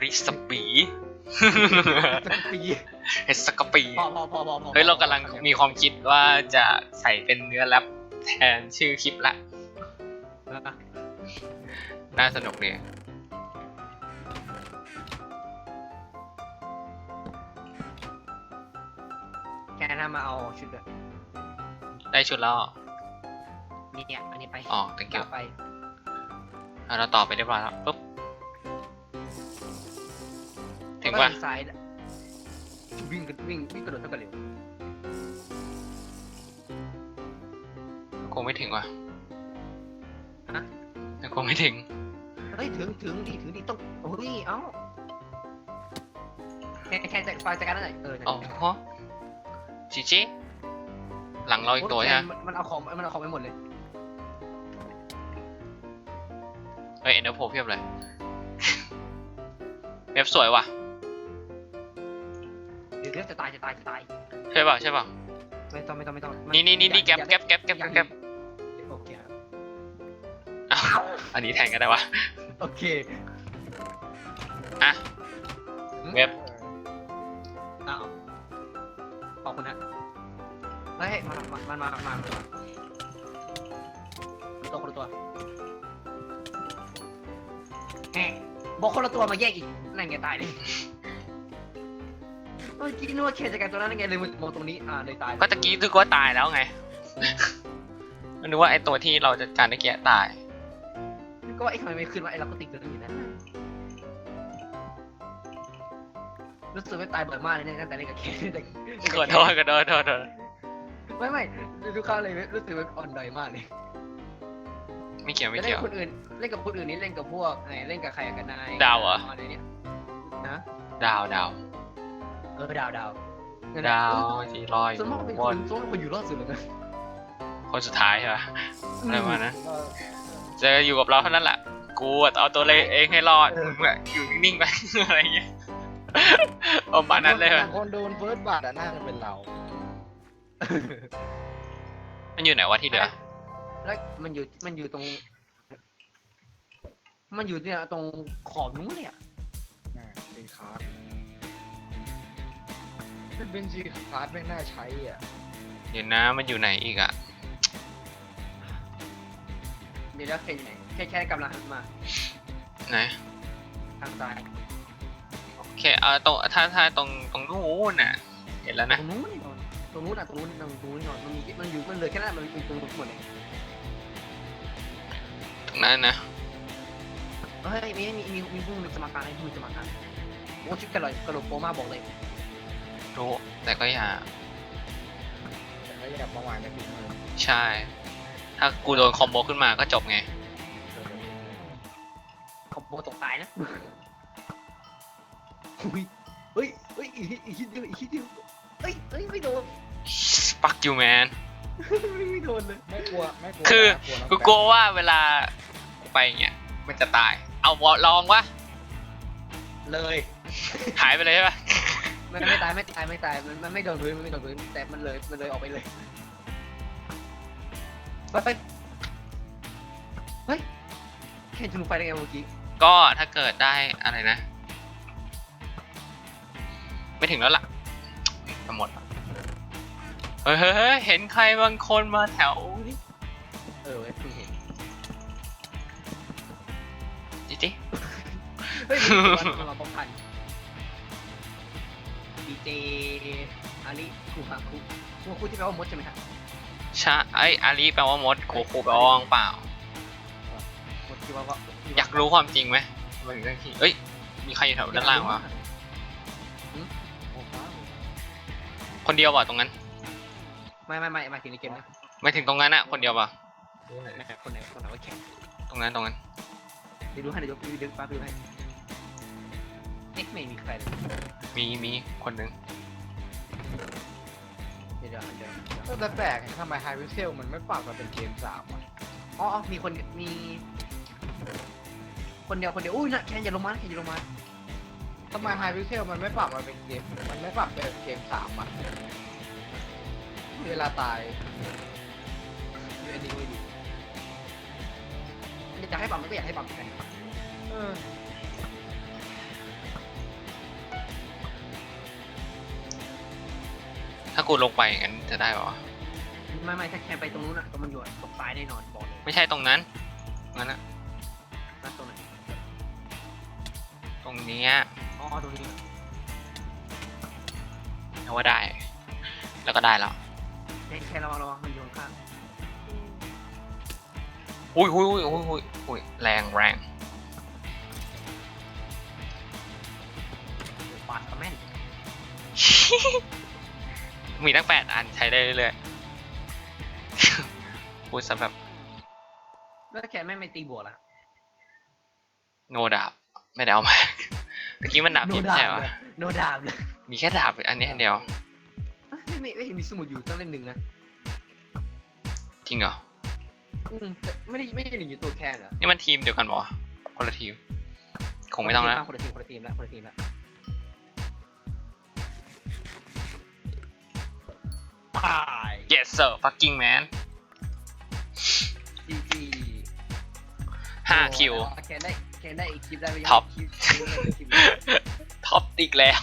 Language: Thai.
ริสปีสักปีเฮสกปีพอพอพอพอพอเฮ้ยเรากำลังมีความคิดว่าจะใส่เป็นเนื้อแรปแทนชื่อคลิปละนะน่าสนุกดีแค่นั้นมาเอาชุดเลยได้ชุดแล้วนี่เนี่ยอันนี้ไปอ๋อ thank you ไปอะเราต่อไปเรียบร้อยแล้วปุ๊บ ถึงว่าซ้ายวิ่งกันวิ่งวิ่งกระโดดเท่ากันเร็วคงไม่ถึงว่ะนะคงไม่ถึง เฮ้ยถึงถึงดิถึงดิต้องโอ้ยเอ้าแค่แค่จะไฟจากการนั่นแหละเออนั่นอ๋อฮะจีจีหลังเราอีกตัวใช่ไหมมันมันเอาของมันเอาของไปหมดเลยเฮ้ยเอ็นเดอร์โพเพียบเลย เว็บสวยว่ะเดี๋ยวเดี๋ยวจะตายจะตายจะตายใช่ป่ะใช่ป่ะไม่ต้องไม่ต้องไม่ต้องนี่นี่นี่นี่แก๊ปแก๊ปแก๊ปแก๊ปแก๊ปโอเคครับอ้าวอันนี้แทนก็ได้วะโอเคอะเว็บอ้าวขอบคุณฮะเฮ้ยมามามามามามาตัวคนละตัวแหมบอกคนละตัวมาแยกอีกนั่นไงตายเลย เมื่อกี้นึกว่าเคสจากการตัวนั้นไงเลยมองตรงนี้อ่าเลยตายก็ตะกี้คือว่าตายแล้วไงมันนึกว่าไอตัวที่เราจัดการตะเกียตาย ก็ว่าไอ้ทำไมไม่ขึ้นวะไอ้เราก็ติดตัวนั้นอยู่นั่นรู้สึกว่าตายบ่อยมากเลยเนี่ยตั้งแต่เล่นกับเคสตั้งแต่ขอโทษขอโทษขอโทษขอโทษไม่ไม่ดูเขาเลยรู้สึกว่าอ่อนดอยมากเลยไม่เกี่ยวไม่เล่นเกี่ยวกับคนอื่นเล่นกับคนอื่นนี่เล่นกับพวกไงเล่นกับใครกันนายดาวเหรออะไรเนี่ยนะดาวดาว เออดาวดาวดาวที่ลอยส่วนมากเป็นบคนนส่วนมากคนอยู่รอดสุดเลยนะคนสุดท้ายใช่ปะอะไรประมาณนั้นจะอยู่กับเราเท่านั้นแหละ กูอะเอาตัวเองให้รอดมึงอะอยู่นิ่งๆไป อะไรเงี้ยประมาณนั้นเลยออะย่างคนโดนเฟิร์สบัตอะน่าจะเป็นเรา มันอยู่ไหนวะที่เหลือ แล้วมันอยู่มันอยู่ตรง มันอยู่เนี่ยตรงขอบนู้นเนี่ยอ่าเป็นคาร์ด เป็นเป็นซีคาร์ดไม่น่าใช้อะ เดี๋ยวนะมันอยู่ไหนอีกอะเดี๋ยวแล้วเคนอยู่ไหนแค่แค่กำลังหันมาไหนทางซ้ายโอเคเอาตรงถ้าถ้าตรงตรงนู้นน่ะเห็นแล้วตนะรงนู้นนี่นอนตรงนู้นอะตรงนู้นตรงนู้นนอนมันมีมันอยู่มันเหลยแค่นั้นมันมีตรงนู้นหมดเลยตรงนั้นนะเฮ้ยมีมีมีมีพวกมีสมาการอะไรพวกมีสมาการโอ้ชิคกระโหลกกระโหลกโปมาบอกเลย รู้แต่ก็อย่าแต่ก็อย่าประมาทในฝีมือใช่ ถ้ากูโดนคอมโบขึ้นมาก็จบไงเขาโบตกตายนะเฮ้ยเฮ้ยเฮ้ยอีกอีกทีเดียวอีกทีเดียวเฮ้ยเฮ้ยไม่โดน ปักยูแมน ไม่โดนเลยไม่กลัวไม่กลัวคือ นะน้องกูกลัวว่าเวลาไปอย่างเงี้ยมันจะตาย เอาวอลองวะเลย หายไปเลยใช่ปะ มันไม่ตายไม่ตายไม่ตายมันมันไม่โดนพื้นมันไม่โดนพื้นแต่มันเลยมันเลยออกไปเลยไปไปเฮ้ยแค่จุดไฟได้ไงเมื่อกี้ก็ถ้าเกิดได้อะไรนะ ไม่ถึงแล้วล่ะจะหมดละเฮ้ยเฮ้ยเฮ้ยเห็นใครบางคนมาแถวนี้เออเว้ยเพิ่งเห็นจิจิเฮ้ยมีคนมาป้องกัน ดีเจอาริคูฮาคุคูฮาคุที่แปลว่ามดใช่ไหมครับชาไอยอาลีแปลว่ามดโคคูแปลว่าว่างเปล่า มดที่ว่าว่าอยากรู้ความจริงไหมมาถึงเรื่องที่เอ้ย มีใครอยู่แถวด้านล่างวะโอ้ฟ้าคนเดียววะตรงนั้น ไม่ไม่ไม่หมายถึงในเกมนะไม่ถึงตรงนั้นอะคนเดียววะไม่คนไหนคนไหนว่าแข่งตรงนั้นตรงนั้น เดี๋ยวดูให้เดี๋ยวดูเดี๋ยวป้าดูให้เอ็ก ไม่มีใครเลยมีมีคนหนึ่งเดี๋ยวเดี๋ยวเดี๋ยวเออแต่แปลกทำไมไฮวิเซลมันไม่ปรับมาเป็นเกมสามอะอ๋ออ๋อมีคนมี คนเดียวคนเดียวอุ้ยนะแคนอย่าลงมาแคนอย่าลงมาทำไมไฮวิเซลมันไม่ปรับมาเป็นเกมมันไม่ปรับเป็นเกมสามอะเวลาตายดูอันนี้ดูดีอยากให้ปั๊มก็อยากให้ปั๊มกันเออ กูลงไปงั้นจะได้ปะวะไม่ไม่ถ้าแค่ไปตรงนู้นอะตรงมันอยู่อะตกตายแน่นอนบอกเลยไม่ใช่ตรงนั้นงั้นอะนั่นตรงไหนตรงเนี้ยอ๋อตรงนี้เอาว่าได้ แล้วก็ได้แล้วแค่แค่ระวังระวังมันอยู่ข้างอุ้ยอุ้ยอุ้ยอุ้ยอุ้ยอุ้ยแรงแรงปาดกระแม่น มีตั้งแปดอันใช้ได้เรื่อยๆพูดซะแบบแล้วถ้าแค่แม่งไม่ตีบวกล่ะโนดาบไม่ได้เอามาเมื่อกี้มันดาบทิพย์ใช่ปะโนดาบเลยมีแค่ดาบอันนี้อันเดียวไม่ไม่ไม่เห็นมีสมุดอยู่ตั้งเล่มหนึ่งนะจริงเหรออืมแต่ไม่ได้ไม่ได้หนึ่งอยู่ตัวแค่เหรอนี่มันทีมเดียวกันปะวะคนละทีมคงไม่ต้องแล้วคนละทีมคนละทีมแล้วคนละทีมแล้ว ตาย yes sir fucking man จีจีห้าคิว แคนได้แคนได้อีกคลิปได้ไหมท็อป คลิปคลิปคลิปท็อปอีกแล้ว